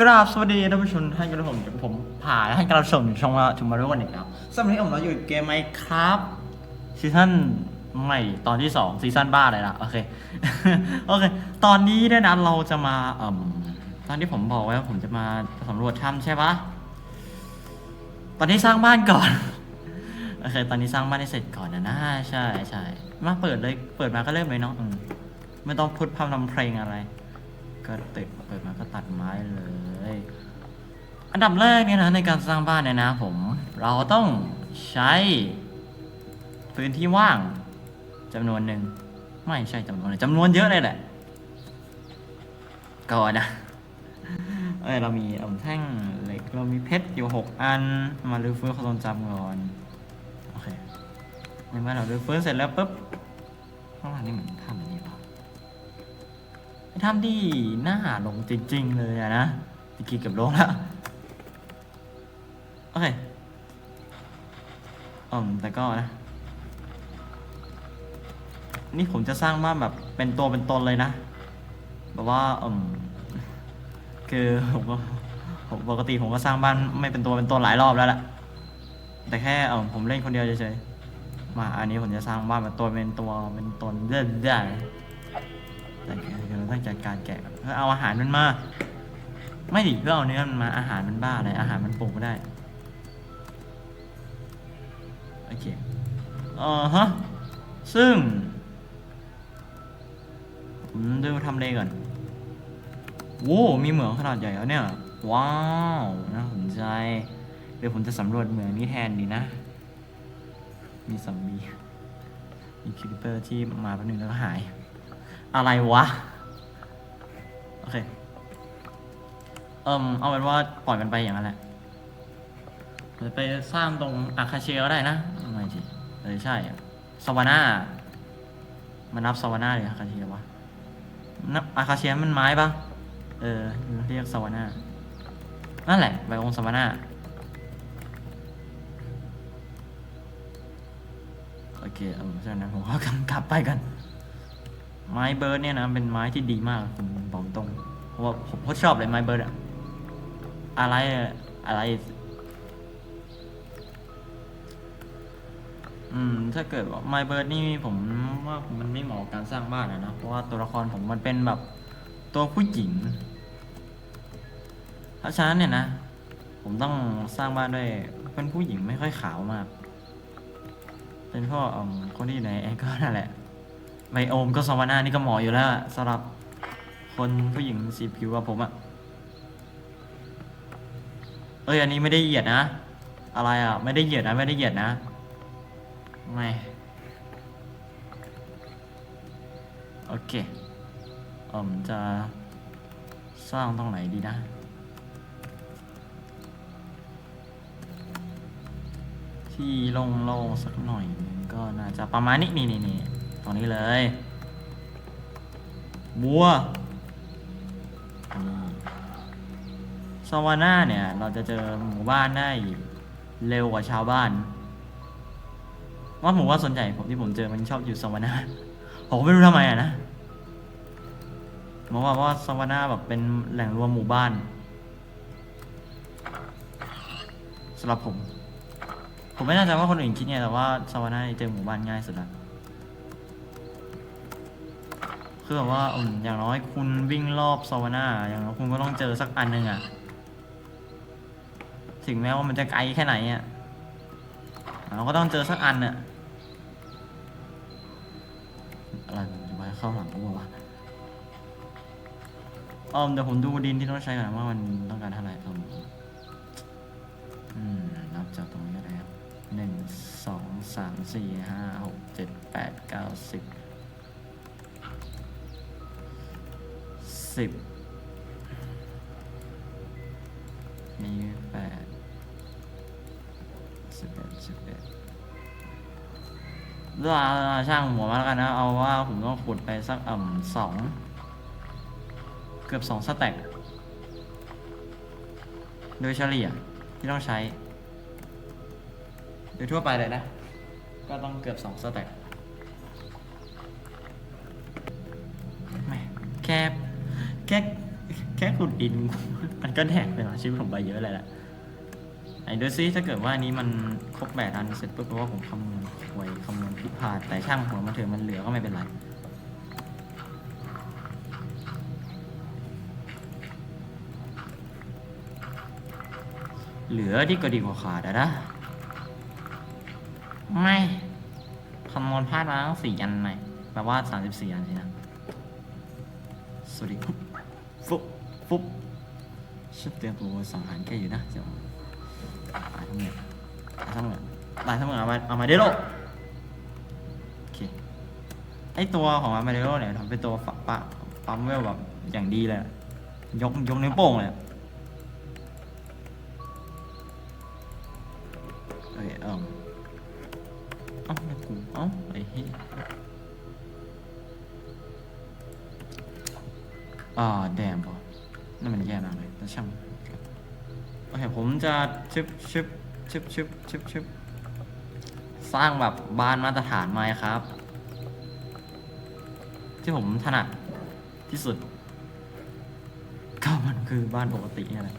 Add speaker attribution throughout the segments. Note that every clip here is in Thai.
Speaker 1: กราบสวัสดีท่านผู้ชมท่านกระผมผมผ่าท่านกระชมชมมาชมมาด้วยกันอีกแล้วสำหรับวันนี้ผมเราอยู่เกมไหมครับซีซั่นใหม่ตอนที่สองซีซั่นบ้าเลยละโอเคโอเค ตอนนี้เนี่ยนะเราจะมาเอ่มตอนที่ผมบอกไว้ว่าผมจะมาสำรวจถ้ำใช่ปะตอนนี้สร้างบ้านก่อนโอเคตอนนี้สร้างบ้านให้เสร็จก่อนนะนะใช่ใช่มาเปิดเลยเปิดมาก็เริ่มเลยเนาะไม่ต้องพูดพร่ำทำเพลงอะไร ก็ติดเปิดมาก็ตัดไม้เลย อันดับแรกเนี่ยนะในการสร้างบ้านเนี่ยนะผม เราต้องใช้พื้นที่ว่างจำนวนหนึ่ง ไม่ใช่จำนวนหนึ่งจำนวนเยอะเลยแหละก่อนนะเอ้ยเรามีอ่ำแท่งเหล็กเรามีเพชรอยู่หกอัน มาลื้อฟื้นความทรงจำก่อนโอเคในเมื่อเราลื้อฟื้นเสร็จแล้วปุ๊บข้างล่างนี่เหมือนทำอันนี้เปล่าทำที่หน้าหลงจริง ๆ เลยอะนะ ตะกี้เกือบลงแล้วโอเคอืมแต่ก็นะ นี่ผมจะสร้างบ้านแบบเป็นตัวเป็นตนเลยนะ แบบว่าอืมคือผมก็ผมปกติผมก็สร้างบ้านไม่เป็นตัวเป็นตนหลายรอบแล้วแหละแต่แค่เออผมเล่นคนเดียวเฉยๆ มาอันนี้ผมจะสร้างบ้านแบบตัวเป็นตัวเป็นตนเรื่อยๆแต่เราต้องจัดการแกะเพื่อเอาอาหารมันมา ไม่ดิเพื่อเอาเนื้อมันมาอาหารมันบ้าอะไรอาหารมันปรุงไม่ได้โอเคเออฮะซึ่งผมดูทำเลก่อนโว้มีเหมืองขนาดใหญ่แล้วเนี่ย ว้าวน่าสนใจ เดี๋ยวผมจะสำรวจเหมืองนี้แทนดีนะ มีซอมบีมีคิปเปอร์ที่มาแป๊บนึงแล้วก็หาย อะไรวะ โอเค เอิมเอาเป็นว่าปล่อยมันไปอย่างนั้นแหละเดี๋ยวไปสร้างตรงอาคาเชียก็ได้นะไม่สิเออใช่สวาน่ามันนับสวาน่าหรืออาคาเชียวะนับอาคาเชียมันไม้ปะเออเรียกสวาน่านั่นแหละใบองสวาน่าโอเคเออฉะนั้นผมก็กลับไปกันไม้เบิร์ดเนี่ยนะเป็นไม้ที่ดีมากผมบอกตรงเพราะว่าผมก็ชอบเลยไม้เบิร์ดอะ อะไรอะอะไร อืม ถ้าเกิดว่าไม้เบิร์ดนี่ผมว่ามันไม่เหมาะกับการสร้างบ้านอะนะ เพราะว่าตัวละครผมมันเป็นแบบตัวผู้หญิง เพราะฉะนั้นเนี่ยนะ ผมต้องสร้างบ้านด้วยเป็นผู้หญิงไม่ค่อยขาวมาก เป็นพวกเอิ่มคนที่อยู่ในแอก็นั่นแหละไบโอมก็สวานานี่ก็เหมาะอยู่แล้วสำหรับคนผู้หญิงสีผิวกับผมอะ เอ้ยอันนี้ไม่ได้เหยียดนะ อะไรอะ ไม่ได้เหยียดนะ ไม่ได้เหยียดนะ ไม่โอเคเอ่มจะสร้างตรงไหนดีนะ ที่โล่งๆสักหน่อยนึงก็น่าจะประมาณนี้นี่นี่นี่ตรงนี้เลย บัว ซาวาน่าเนี่ย เราจะเจอหมู่บ้านได้เร็วกว่าชาวบ้านว่าผมว่าส่วนใหญ่ผมที่ผมเจอมันชอบอยู่ซาวาน่าผมไม่รู้ทำไมอะนะเพราะว่าว่าซาวาน่าแบบเป็นแหล่งรวมหมู่บ้านสำหรับผม ผมไม่แน่ใจว่าคนอื่นคิดไงแต่ว่าซาวาน่าเจอหมู่บ้านง่ายสุดละคือแบบว่าอืมอย่างน้อยคุณวิ่งรอบซาวาน่าอย่างน้อยคุณก็ต้องเจอสักอันหนึ่งอะ ถึงแม้ว่ามันจะไกลแค่ไหนอะเราก็ต้องเจอสักอันน่ะอะไรจะไปเข้าหลังกูวะเออเดี๋ยวผมดูดินที่ต้องใช้ก่อนว่ามันต้องการเท่าไหร่ครับอืมนับจากตรงนี้ก็ได้ครับหนึ่งสองสามสี่ห้าหกเจ็ดแปดเก้าสิบสิบนี่แปด เอ็ดสิบเอ็ดเรื่องช่างหัวมาแล้วกันนะ เอาว่าผมต้องขุดไปสักอ่ำสอง เกือบสองสแต็กโดยเฉลี่ยที่ต้องใช้ โดยทั่วไปเลยนะ ก็ต้องเกือบสองสแต็กแค่แค่แค่ขุดดิน มันก็แดกไปหน่อยชีวิตผมไปเยอะเลยแหละ ไหนดูซิถ้าเกิดว่าอันนี้มันครบแปดอันเสร็จปุ๊บแปลว่าผมคำนวณหวยคำนวณผิดพลาดแต่ช่างหัวมาเถอะมันเหลือก็ไม่เป็นไรเหลือดีก็ดีกว่าขาดนะ ไม่คำนวณพลาดมาตั้งสี่อันหน่อยแปลว่าสามสิบสี่อันสินะสวัสดีฟุบฟุบฟุบชุดเตรียมตัวสังหารแกอยู่นะเจ้า ตายทั้งหมดตายทั้งหมดตายทั้งหมดเอามาเอามาเดโรโอเคไอตัวของอามาเดโรเนี่ยทำเป็นตัวฝักปะปั๊มเวลแบบอย่างดีเลยยกยกนิ้วโป้งเลยอเอ้ยเอิ่มเอ้าไม่กูเอ้าไอ้เหี้ยอ่าแดมพอนั่นมันแย่มากเลยแต่ช่างโอเคผมจะชึบชึบ ชึบชึบชึบชึบสร้างแบบบ้านมาตรฐานมาครับ ที่ผมถนัดที่สุด ก็มันคือบ้านปกติเนี่ยแหละ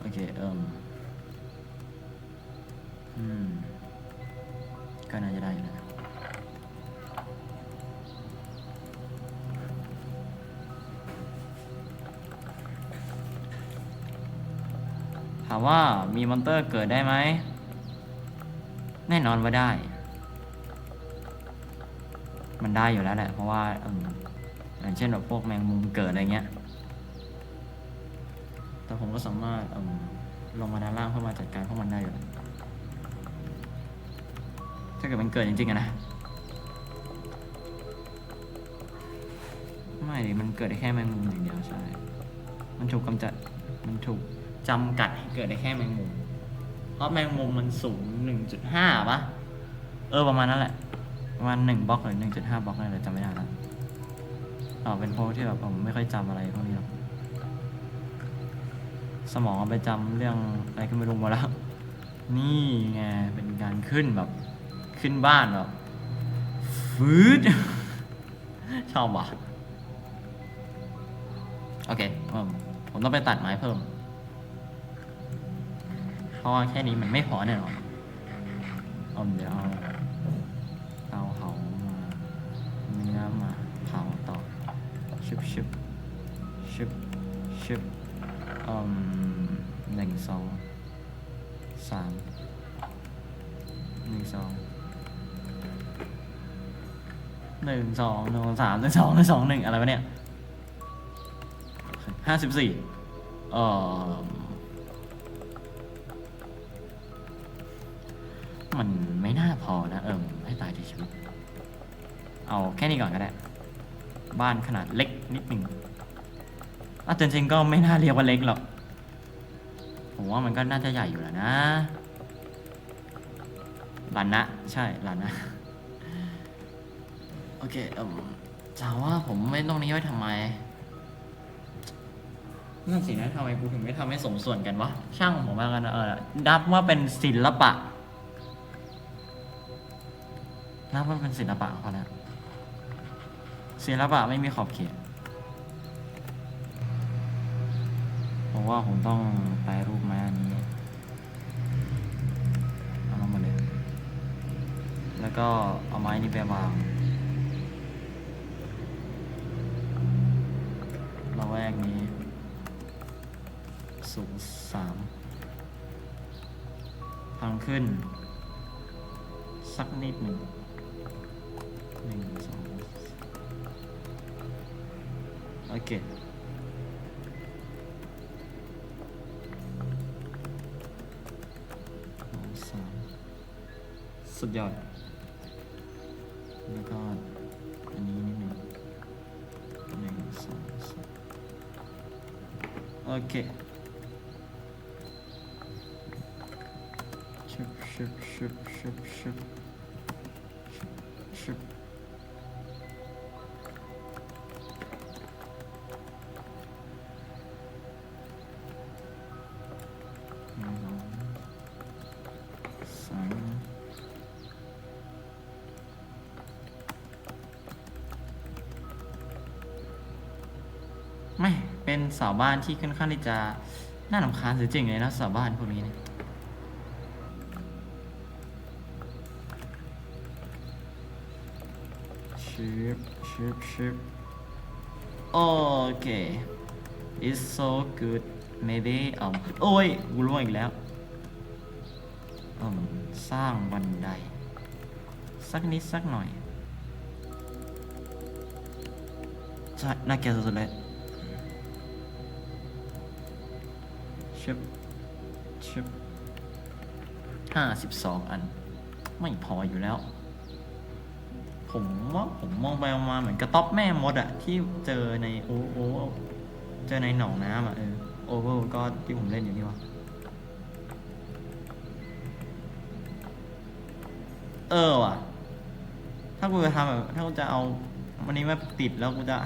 Speaker 1: โอเคเอิมอืมก็น่าจะได้นะามว่ามีมอนเตอร์เกิดได้ไหม แน่นอนว่าได้ มันได้อยู่แล้วแหละ เพราะว่าอย่างเช่นแบบพวกแมงมุมเกิดอะไรเงี้ย แต่ผมก็สามารถลงมาด้านล่างเพื่อมาจัดการพวกมันได้อยู่แล้วถ้าเกิดมันเกิดจริงๆอะนะ ไม่ดิมันเกิดได้แค่แมงมุมอย่างเดียวใช่ มันถูกกำจัด มันถูก จำกัดให้เกิดได้แค่แมงมุม เพราะแมงมุมมันสูง 1.5ปะเออประมาณนั้นแหละ ประมาณ1บล็อกหรือ 1.5บล็อกอะไรจำไม่ได้แล้วอ๋อเป็นพราะที่แบบผมไม่ค่อยจำอะไรพวกนี้หรอกสมองเอาไปจำเรื่องอะไรก็ไม่รู้หมาแล้ว นี่ไงเป็นการขึ้นแบบขึ้นบ้านแบบฟืดชอบว่ะโอเคผมต้องไปตัดไม้เพิ่ม ราะว่าแค่นี้มันไม่พอแน่นอนเอาเดี๋ยวเอาเตาเผามาเนื้อมาเผาต่อชึบชึบชึบชึบอืมหนึ่งสองสามหนึ่งสองหนึ่งสองหนึ่งสามหนึ่งสองหนึ่งสองหนึ่งอะไรวะเนี่ยห้าสิบสี่เออ มันไม่น่าพอนะเอิมให้ตายที่ชีวิตเอาแค่นี้ก่อนก็ได้ บ้านขนาดเล็กนิดหนึ่งอะจริงๆก็ไม่น่าเรียกว่าเล็กหรอก ผมว่ามันก็น่าจะใหญ่อยู่แล้วนะลานนะ ใช่ลานนะ โอเคเอิมถามว่าผมไม่ตรงนี้ไว้ทำไมนั่นสินะทำไมกูถึงไม่ทำให้สมส่วนกันวะ ช่างผมว่ากันนะเออนับว่าเป็นศิลปะ นับว่าเป็นศิลปะพอแล้วศิลปะไม่มีขอบเขตผมว่าผมต้องแปรรูปไม้อันนี้เอาลงมาเลยแล้วก็เอาไม้นี้ไปวางเราแวกนี้สูงสามทางขึ้น สักนิดหนึ่ง หนึ่งสองโอเคสามสุดยอด แล้วก็อันนี้นิดหนึ่งหนึ่งสองสามโอเค เป็นเสาบ้านที่ค่อนข้างที่จะน่าลำคาญเสียจริงเลยนะเสาบ้านพวกนี้เนี่ยชิบชิบชิบโอเค it's so good maybe เอาโอ้ยกูร่วงอีกแล้วอืมสร้างบันได สักนิดสักหน่อยใช่น่าเกลียดสุดๆเลย ชิบชิบห้าสิบสองอัน ไม่พออยู่แล้ว ผมว่าผมมองไปมาเหมือนกระต๊อบแม่มดอะที่เจอในโอโอเจอในหนองน้ำอะเออโอเวอร์ก็ที่ผมเล่นอยู่นี่วะเออว่ะ ถ้ากูจะทำแบบถ้ากูจะเอาวันนี้มาติดแล้วกูจะ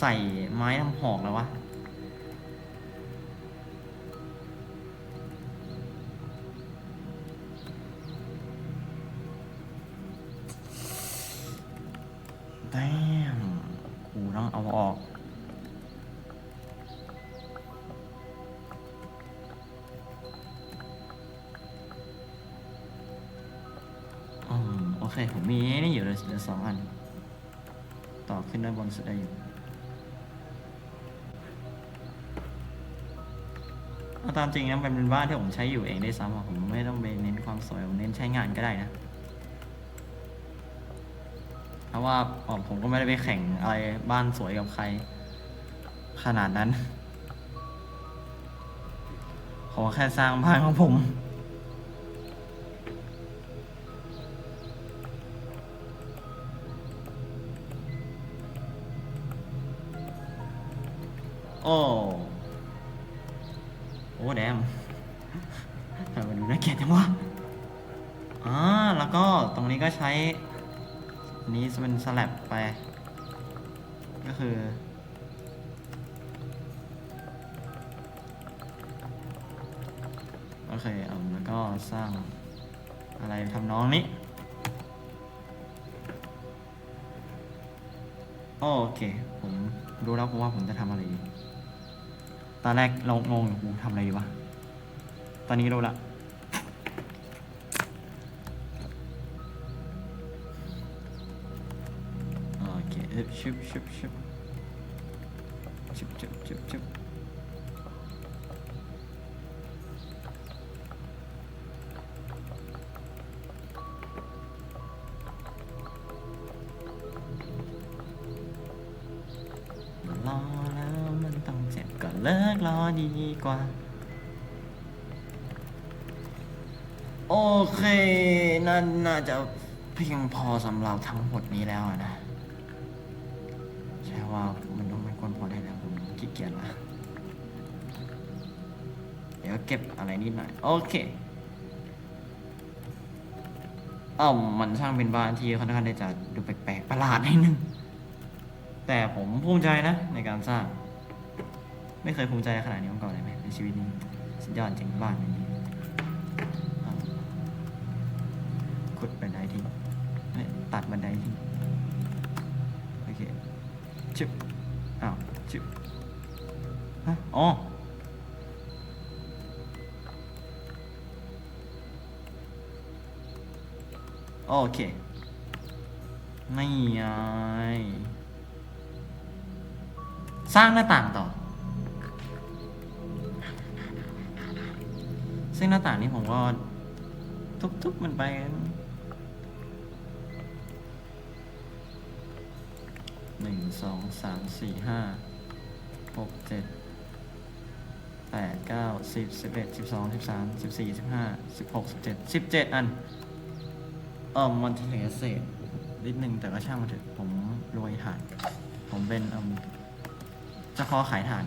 Speaker 1: ใส่ไม้ทำหอกแล้ววะ แต้มกูต้องเอาออกอโอเค ผมมีนี่อยู่เลยเหลือสองอัน ต่อขึ้นด้านบนสุดได้อยู่เอาตามจริงนะมันเป็นบ้านที่ผมใช้อยู่เองได้ซ้ำผมไม่ต้องไปเน้นความสวย ผมเน้นใช้งานก็ได้นะ เพราะว่าผมก็ไม่ได้ไปแข่งอะไรบ้านสวยกับใคร ขนาดนั้น ขอแค่สร้างบ้านของผม โอ้โอ้แดมทำไมมันดูน่าเกลียดจังวะอ่าแล้วก็ตรงนี้ก็ใช้ อันนี้จะเป็นสลับไป ก็คือ โอเคเอาแล้วก็สร้างอะไรทำน้องนี้โอเค ผมรู้แล้วผมว่าผมจะทำอะไรดี ตอนแรกเรางงอยู่กูทำอะไรดีวะ ตอนนี้รู้ละ ชุบชุบชุบชุบชุบชุบชุบรอแล้วมันต้องเจ็บก็เลิกรอดีกว่า โอเคนั่นน่าจะเพียงพอสำหรับทั้งหมดนี้แล้วนะ เดี๋ยวเก็บอะไรนิดหน่อย โอเคเอ้ามันช่างเป็นบ้านที่ค่อนข้างที่จะดูแปลกๆประหลาดนิดนึง แต่ผมภูมิใจนะในการสร้าง ไม่เคยภูมิใจขนาดนี้มาก่อนเลยไหมในชีวิตนี้สุดยอดจริงบ้านนี้ขุดบันไดทิ้งตัดบันไดทิ้งโอเคชึบอ้าวชึบฮะอ๋อ โอเค ไม่ไงสร้างหน้าต่างต่อ ซึ่งหน้าต่างนี้ผมก็ทุบๆมันไปหนึ่งสองสามสี่ห้าหกเจ็ดแปดเก้าสิบสิบเอ็ดสิบสองสิบสามสิบสี่สิบห้าสิบหกสิบเจ็ดสิบเจ็ดอัน เออมันถึงจะเศษนิดนึงแต่ก็ช่างมันเถอะผมรวยถ่าน ผมเป็นเอมเจะคอขายถ่าน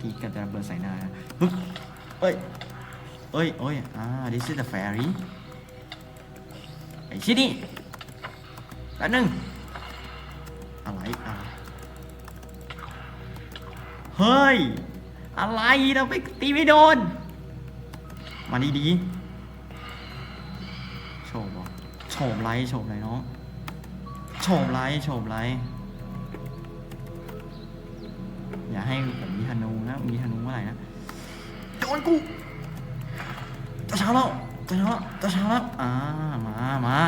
Speaker 1: กีกับจะระเบิดใส่หน้าปึ๊บเอ้ย เอ้ยเอ้ยอ่า this is the fairy ไอ้ชิดนี่แป๊บนึง เฮ้ย อะไรเราไปตีไม่โดน มาดีดีโฉบโฉบไรโฉบไรน้องโฉบไรโฉบไร อย่าให้ผมมีธนูนะ มีธนูเมื่อไหร่นะ โดนกูจะเช้าแล้วจะเช้าแล้วจะเช้าแล้วอ่า มา มา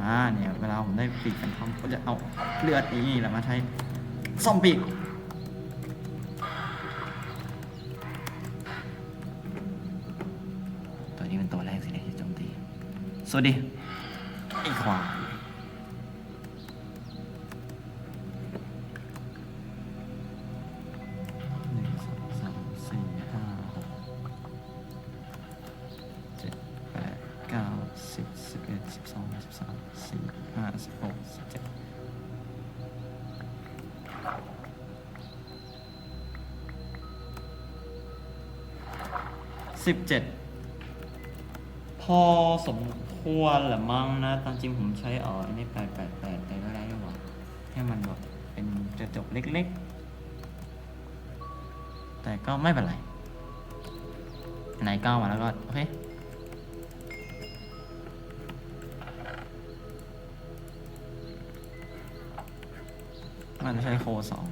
Speaker 1: มาเนี่ยเวลาผมได้ปีกกันทำก็จะเอาเลือดนี้แหละมาใช้ซ่อมปีก วัสดีไอ้ควายหนึ่งสองสามสี่ห้าหกเจ็ดแปดเก้าสิบสิบเอ็ดสิบสองสิบสามสี่ห้าสิบหกสิบเจ็ดสิบเจ็ดพอสม ควรแหละมั้งนะตามจริงผมใช้อ๋อนี่แปดแปดแปดไปก็ได้ด้วยวะให้มันแบบเป็นกระจกเล็กๆ แต่ก็ไม่เป็นไร ไหนก้าวมาแล้วก็ โอเคมันใช้โคสอง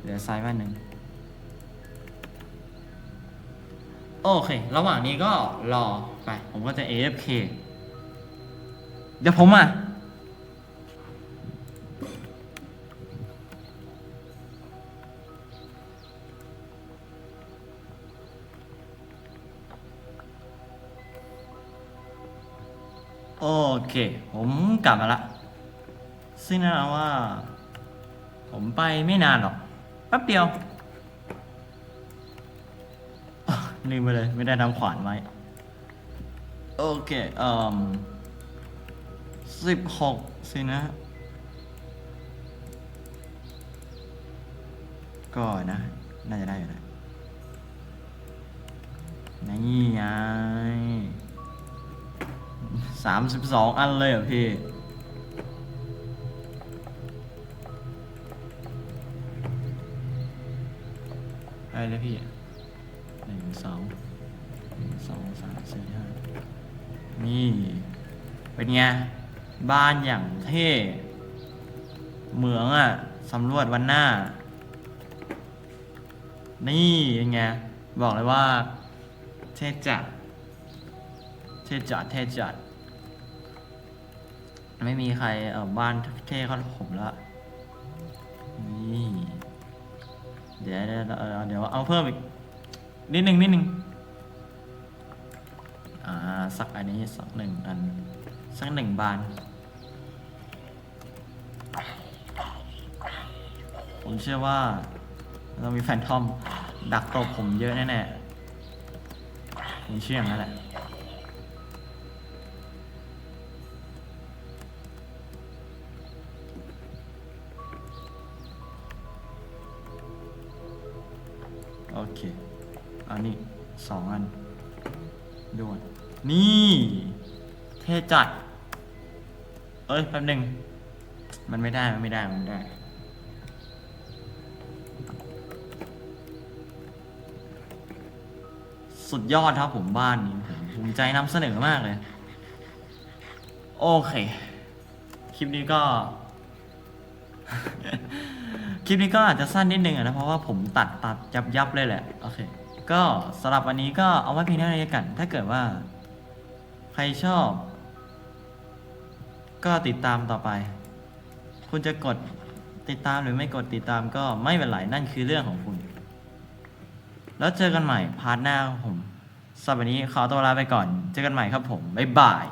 Speaker 1: เหลือซ้ายบ้าหนึ่ง โอเค ระหว่างนี้ก็รอไป ผมก็จะ AFK เดี๋ยวผมอะ โอเค ผมกลับมาละ ซึ่งแน่นอนว่า ผมไปไม่นานหรอก แป๊บเดียว ลืมไปเลย ไม่ได้ทำขวานไว้ โอเคเอ่อสิบหกสินะ ก็นะ น่าจะได้อยู่นะนี่ไงสามสิบสองอันเลยเหรอพี่ได้เลยพี่ หนึ่งสองหนึ่งสองสามสี่ห้านี่ เป็นไง บ้านอย่างเท่ เหมืองอะสำรวจวันหน้า นี่เป็นไง บอกเลยว่า เท่จัด เท่จัด เท่จัด ไม่มีใครเออบ้านเท่เขาผมละนี่ เดี๋ยวเดี๋ยวเอาเพิ่มอีก นิดหนึ่งนิดหนึ่งอ่าสักอันนี้สักหนึ่งอันสักหนึ่งบาน ผมเชื่อว่า เรามีแฟนทอม ดักตบผมเยอะแน่ๆผมเชื่ออย่างนั้นแหละ นนี้สองอันด่วนนี่ เท่จัด เอ้ยแป๊บหนึ่งมันไม่ได้ มันไม่ได้ มันไม่ได้ สุดยอดครับผมบ้านนี้ผมภูมิใจนำเสนอมากเลย โอเค คลิปนี้ก็ คลิปนี้ก็อาจจะสั้นนิดนึงนะ เพราะว่าผมตัดตัดยับยับเลยแหละ โอเค ก็สำหรับวันนี้ก็เอาไว้เพียงเท่านี้กัน ถ้าเกิดว่า ใครชอบ ก็ติดตามต่อไป คุณจะกดติดตามหรือไม่กดติดตามก็ไม่เป็นไรนั่นคือเรื่องของคุณ แล้วเจอกันใหม่พาร์ทหน้าของผมสำหรับวันนี้ขอตัวลาไปก่อน เจอกันใหม่ครับผม บ๊ายบาย